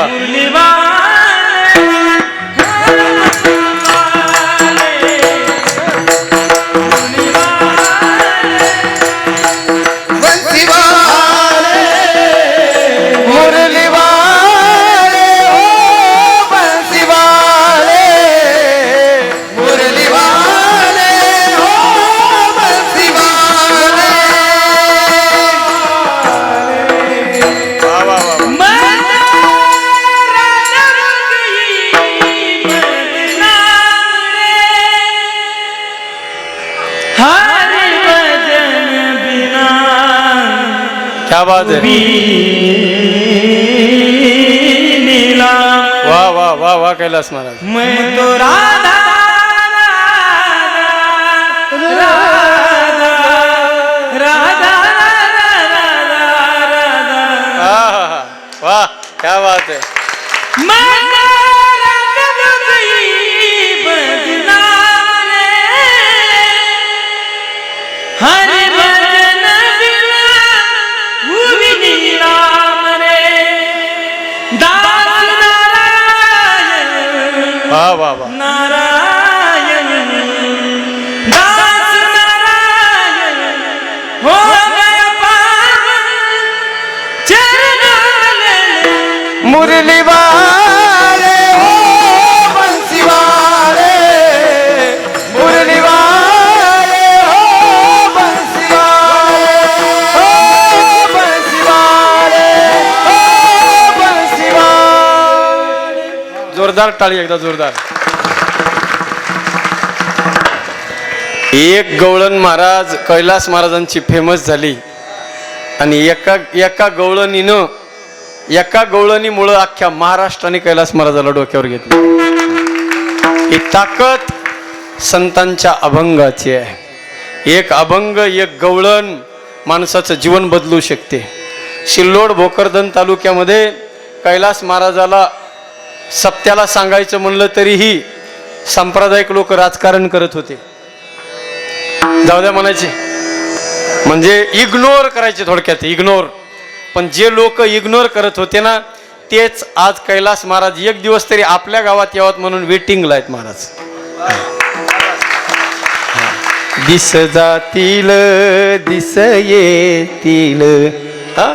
Urliva. क्या बात है वा वा वा वा कैलास महाराज. मैं तो राधा वा वा वा. नारायण दास नारायण हो गया पावन मुरली जोरदार टाळी एकदा जोरदार. एक गवळण महाराज कैलास महाराजांची फेमस झाली. आणि एका एका गवळणीनं एका गवळणीमुळं अख्ख्या महाराष्ट्राने कैलास महाराजाला डोक्यावर घेतली. ही ताकद संतांच्या अभंगाची आहे. एक अभंग एक गवळण माणसाचं जीवन बदलू शकते. सिल्लोड भोकरदन तालुक्यामध्ये कैलास महाराजाला सत्याला सांगायचं म्हणलं तरीही सांप्रदायिक लोक राजकारण करत होते. जाऊ द्या म्हणायचे. म्हणजे इग्नोर करायचे थोडक्यात इग्नोर. पण जे लोक इग्नोर करत होते ना तेच आज कैलास महाराज एक दिवस तरी आपल्या गावात यावत म्हणून वेटिंगला आहेत महाराज. दिस जातील दिस येतील. हा?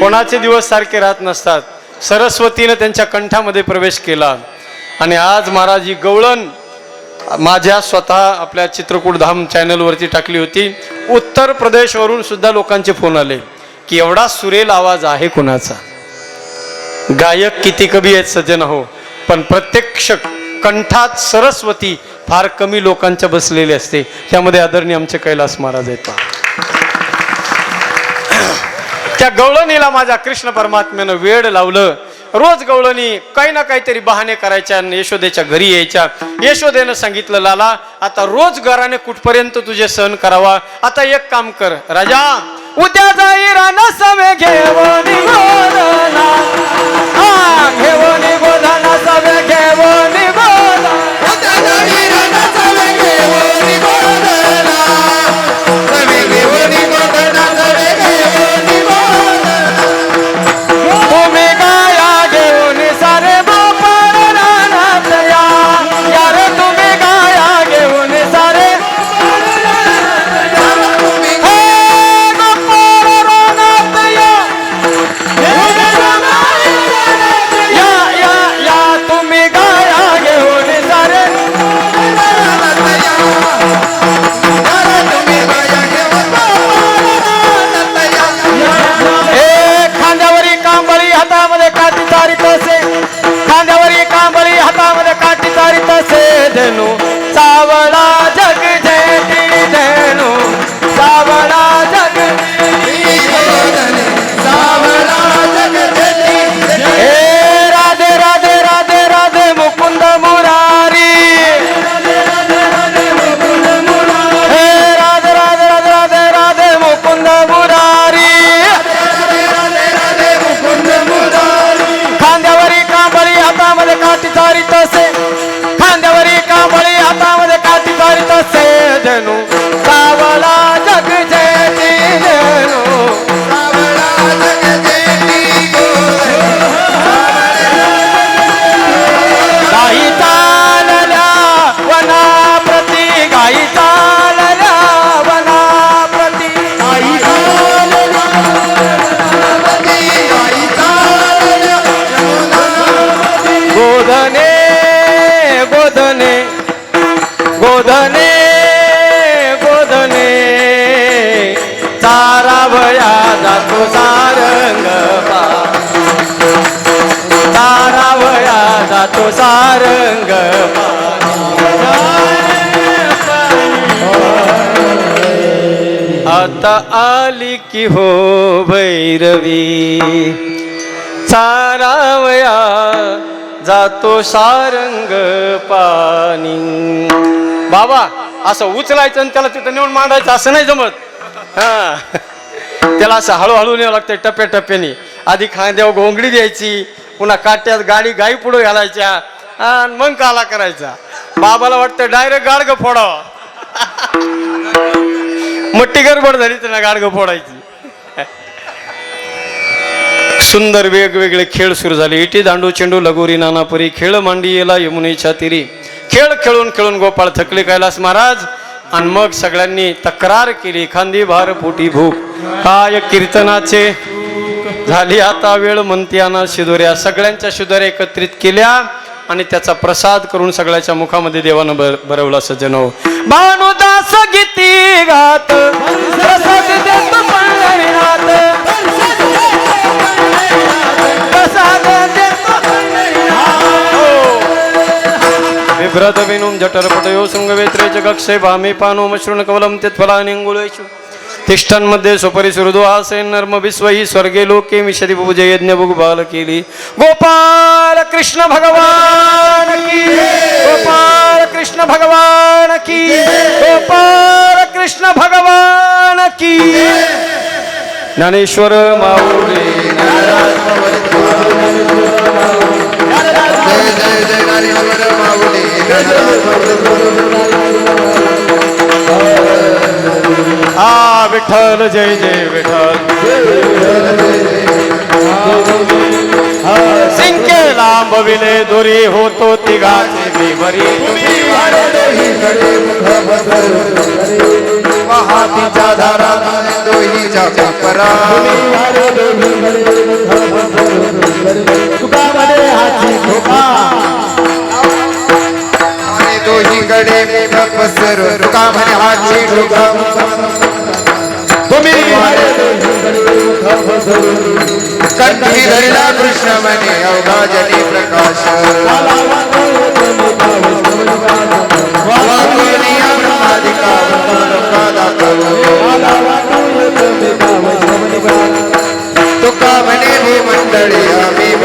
कोणाचे दिवस सारखे राहत नसतात. सरस्वतीनं त्यांच्या कंठामध्ये प्रवेश केला. आणि आज महाराज ही गवळण माझ्या स्वतः आपल्या चित्रकूट धाम चॅनलवरती टाकली होती. उत्तर प्रदेशवरून सुद्धा लोकांचे फोन आले की एवढा सुरेल आवाज आहे कुणाचा? गायक किती कवी आहेत सज्जन हो पण प्रत्यक्ष कंठात सरस्वती फार कमी लोकांच्या बसलेली असते. त्यामध्ये आदरणीय आमचे कैलास महाराज आहेत. त्या गवळणीला माझ्या कृष्ण परमात्म्यानं वेळ लावलं रोज गवळणी काही ना काहीतरी बहाणे करायच्या यशोदेच्या घरी यायच्या. यशोदेनं सांगितलं लाला आता रोज घराने कुठपर्यंत तुझे सहन करावा? आता एक काम कर राजा उद्या जाई हो राणा. सवे घेवणी. não سيدنا तुझा सारंग पाणी तारावया जातो सारंग आता आली की हो भैरवी. चारावया जातो सारंग पाणी. बाबा असं उचलायचं आणि त्याला तिथं नेऊन मांडायचं असं नाही जमत. हा. त्याला असं हळूहळू न्यावं लागतं टप्प्याटप्प्याने. आधी खांद्यावर घोंगडी द्यायची पुन्हा काट्यात गाडी गाई पुढे घालायच्या आणि मग काला करायचा. बाबाला वाटतं डायरेक्ट गाडगं फोडावं. मोठी गडबड झाली त्यांना गाडगं फोडायची. सुंदर वेगवेगळे खेळ सुरू झाले. इटी दांडू चेंडू लगोरी नानापुरी खेळ मांडी येला यमुनेच्या तिरी. खेळ खेळून खेळून गोपाळ थकले कैलास महाराज. आणि मग सगळ्यांनी तक्रार केली खांदी भार पोटी भूक. काय कीर्तनाचे? झाली आता वेळ म्हणत्याना शिदोऱ्या. सगळ्यांच्या शिदोऱ्या एकत्रित केल्या आणि त्याचा प्रसाद करून सगळ्याच्या मुखामध्ये देवानं भरवला सजनो भानुदास गीती गात बिभ्रत विनुम जठरपटयो शृंगवेत्रे जगक्षे भामे पानो मशृण कवलम तेत्फलानिंगुळेषु तिष्ठांमध्ये स्वपरी सुहृदो आसे नर्म विश्वही स्वर्गे लोके मिशरी पूजे यज्ञ बाल केली गोपाल कृष्ण भगवान की गोपाल कृष्ण भगवान की गोपाल कृष्ण भगवान की ज्ञानेश्वर माऊली विठ्ठल जय जय विठ्ठल। सिंके लांबविले दुरी होतो तिघाचे बिवरी महातीच्या धारा दोहीच्या करा आणि दोहीकडे पसर तुका म्हणे हाची ढोका तुम्ही कंठी धरिला कृष्ण म्हणे अवघा जनी प्रकाश. तुका म्हणे भूमंडळी आम्ही